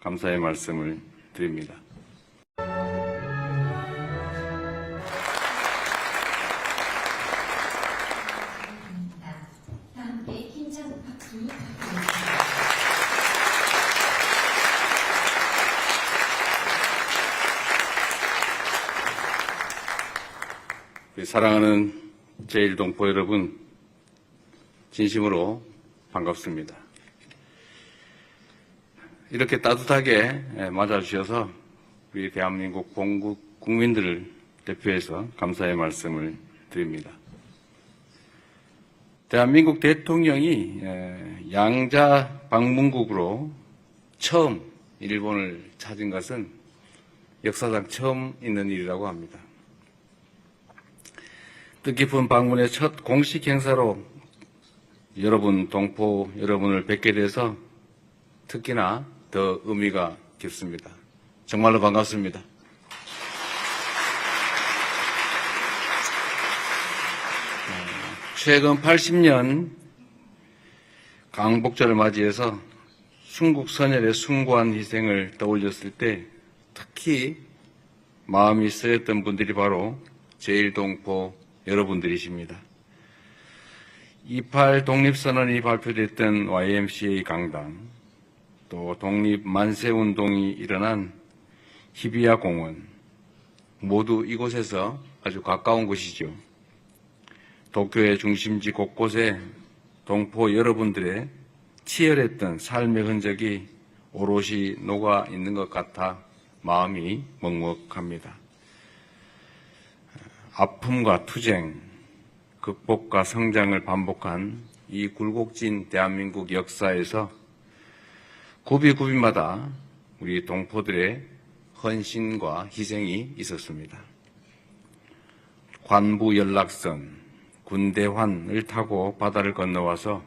감사의 말씀을 드립니다. 사랑하는 제1동포 여러분, 진심으로 반갑습니다. 이렇게 따뜻하게 맞아주셔서 우리 대한민국 공국 국민들을 대표해서 감사의 말씀을 드립니다. 대한민국 대통령이 에, 양자 방문국으로 처음 일본을 찾은 것은 역사상 처음 있는 일이라고 합니다. 뜻깊은 방문의 첫 공식 행사로 여러분 동포 여러분을 뵙게 돼서 특히나 더 의미가 깊습니다. 정말로 반갑습니다. 어, 최근 80년 강복절을 맞이해서 순국 선열의 숭고한 희생을 떠올렸을 때 특히 마음이 쓰였던 분들이 바로 제1동포 여러분들이십니다. 28 독립선언이 발표됐던 YMCA 강당, 또 독립 만세 운동이 일어난 히비야 공원, 모두 이곳에서 아주 가까운 곳이죠. 도쿄의 중심지 곳곳에 동포 여러분들의 치열했던 삶의 흔적이 오롯이 녹아 있는 것 같아 마음이 먹먹합니다. 아픔과 투쟁, 극복과 성장을 반복한 이 굴곡진 대한민국 역사에서 구비구비마다 우리 동포들의 헌신과 희생이 있었습니다. 관부 연락선, 군대환을 타고 바다를 건너와서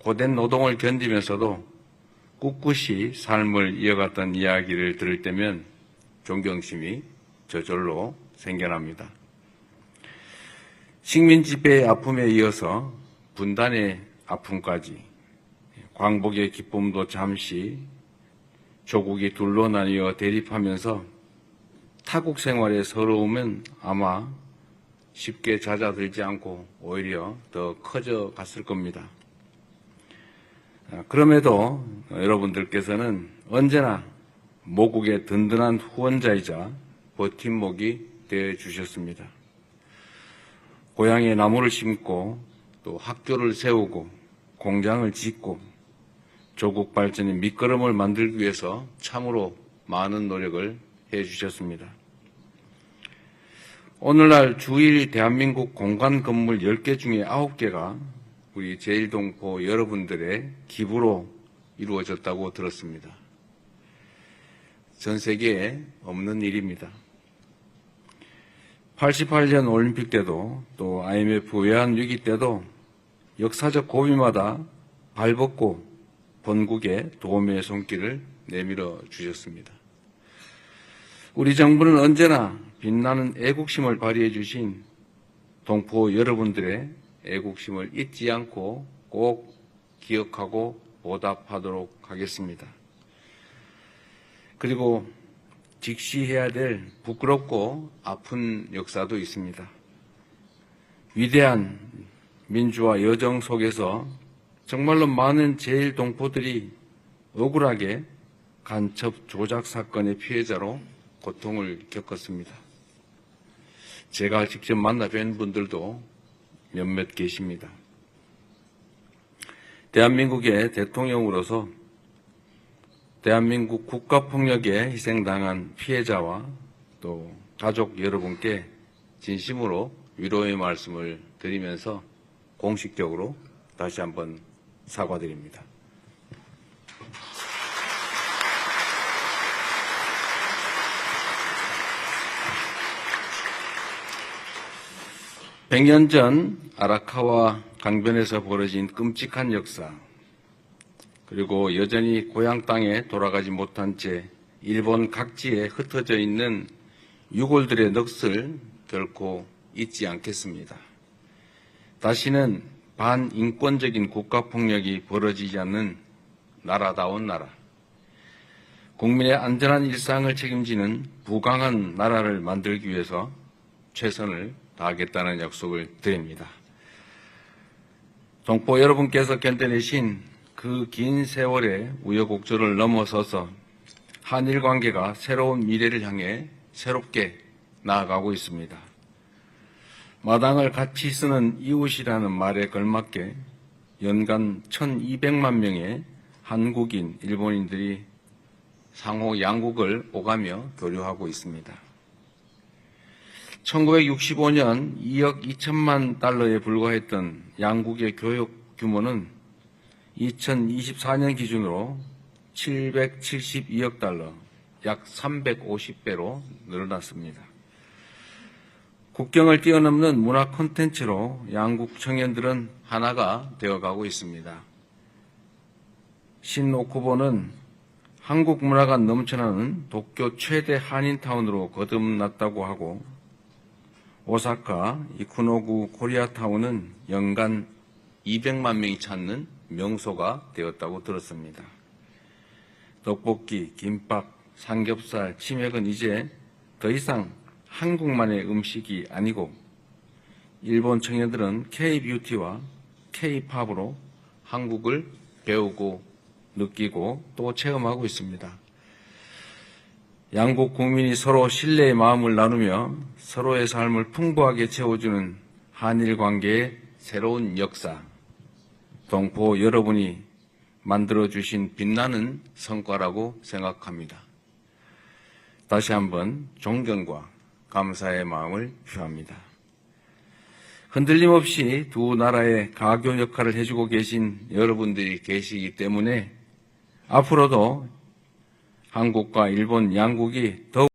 고된 노동을 견디면서도 꿋꿋이 삶을 이어갔던 이야기를 들을 때면 존경심이 저절로 생겨납니다. 식민 지배의 아픔에 이어서 분단의 아픔까지 광복의 기쁨도 잠시 조국이 둘로 나뉘어 대립하면서 타국 생활의 서러움은 아마 쉽게 잦아들지 않고 오히려 더 커져 갔을 겁니다. 아, 그럼에도 여러분들께서는 언제나 모국의 든든한 후원자이자 버팀목이 되어 주셨습니다. 고향에 나무를 심고 또 학교를 세우고 공장을 짓고 조국 발전의 밑거름을 만들기 위해서 참으로 많은 노력을 해 주셨습니다. 오늘날 주일 대한민국 공간 건물 10개 중에 9개가 우리 제1동포 여러분들의 기부로 이루어졌다고 들었습니다. 전 세계에 없는 일입니다. 88년 올림픽 때도 또 IMF 외환위기 때도 역사적 고비마다 발벗고 본국에 도움의 손길을 내밀어 주셨습니다. 우리 정부는 언제나 빛나는 애국심을 발휘해 주신 동포 여러분들의 애국심을 잊지 않고 꼭 기억하고 보답하도록 하겠습니다. 그리고 직시해야 될 부끄럽고 아픈 역사도 있습니다. 위대한 민주화 여정 속에서 정말로 많은 제일 동포들이 억울하게 간첩 조작 사건의 피해자로 고통을 겪었습니다. 제가 직접 만나 뵌 분들도 몇몇 계십니다. 대한민국의 대통령으로서 대한민국 국가폭력에 희생당한 피해자와 또 가족 여러분께 진심으로 위로의 말씀을 드리면서 공식적으로 다시 한번 사과드립니다. 백 년 전 아라카와 강변에서 벌어진 끔찍한 역사, 그리고 여전히 고향 땅에 돌아가지 못한 채 일본 각지에 흩어져 있는 유골들의 넋을 결코 잊지 않겠습니다. 다시는 반인권적인 국가폭력이 벌어지지 않는 나라다운 나라, 국민의 안전한 일상을 책임지는 부강한 나라를 만들기 위해서 최선을 다하겠다는 약속을 드립니다. 동포 여러분께서 견뎌내신 그 긴 세월의 우여곡절을 넘어서서 한일 관계가 새로운 미래를 향해 새롭게 나아가고 있습니다. 마당을 같이 쓰는 이웃이라는 말에 걸맞게 연간 1200만 명의 한국인, 일본인들이 상호 양국을 오가며 교류하고 있습니다. 1965년 2억 2천만 달러에 불과했던 양국의 교역 규모는 2024년 기준으로 772억 달러, 약 350배로 늘어났습니다. 국경을 뛰어넘는 문화 콘텐츠로 양국 청년들은 하나가 되어가고 있습니다. 신오쿠보는 한국 문화가 넘쳐나는 도쿄 최대 한인타운으로 거듭났다고 하고 오사카 이쿠노구 코리아타운은 연간 200만 명이 찾는 명소가 되었다고 들었습니다. 떡볶이, 김밥, 삼겹살, 치맥은 이제 더 이상 한국만의 음식이 아니고 일본 청년들은 K-뷰티와 K-팝으로 한국을 배우고 느끼고 또 체험하고 있습니다. 양국 국민이 서로 신뢰의 마음을 나누며 서로의 삶을 풍부하게 채워주는 한일 관계의 새로운 역사, 동포 여러분이 만들어주신 빛나는 성과라고 생각합니다. 다시 한번 존경과 감사의 마음을 표합니다. 흔들림 없이 두 나라의 가교 역할을 해주고 계신 여러분들이 계시기 때문에 앞으로도 한국과 일본 양국이 더욱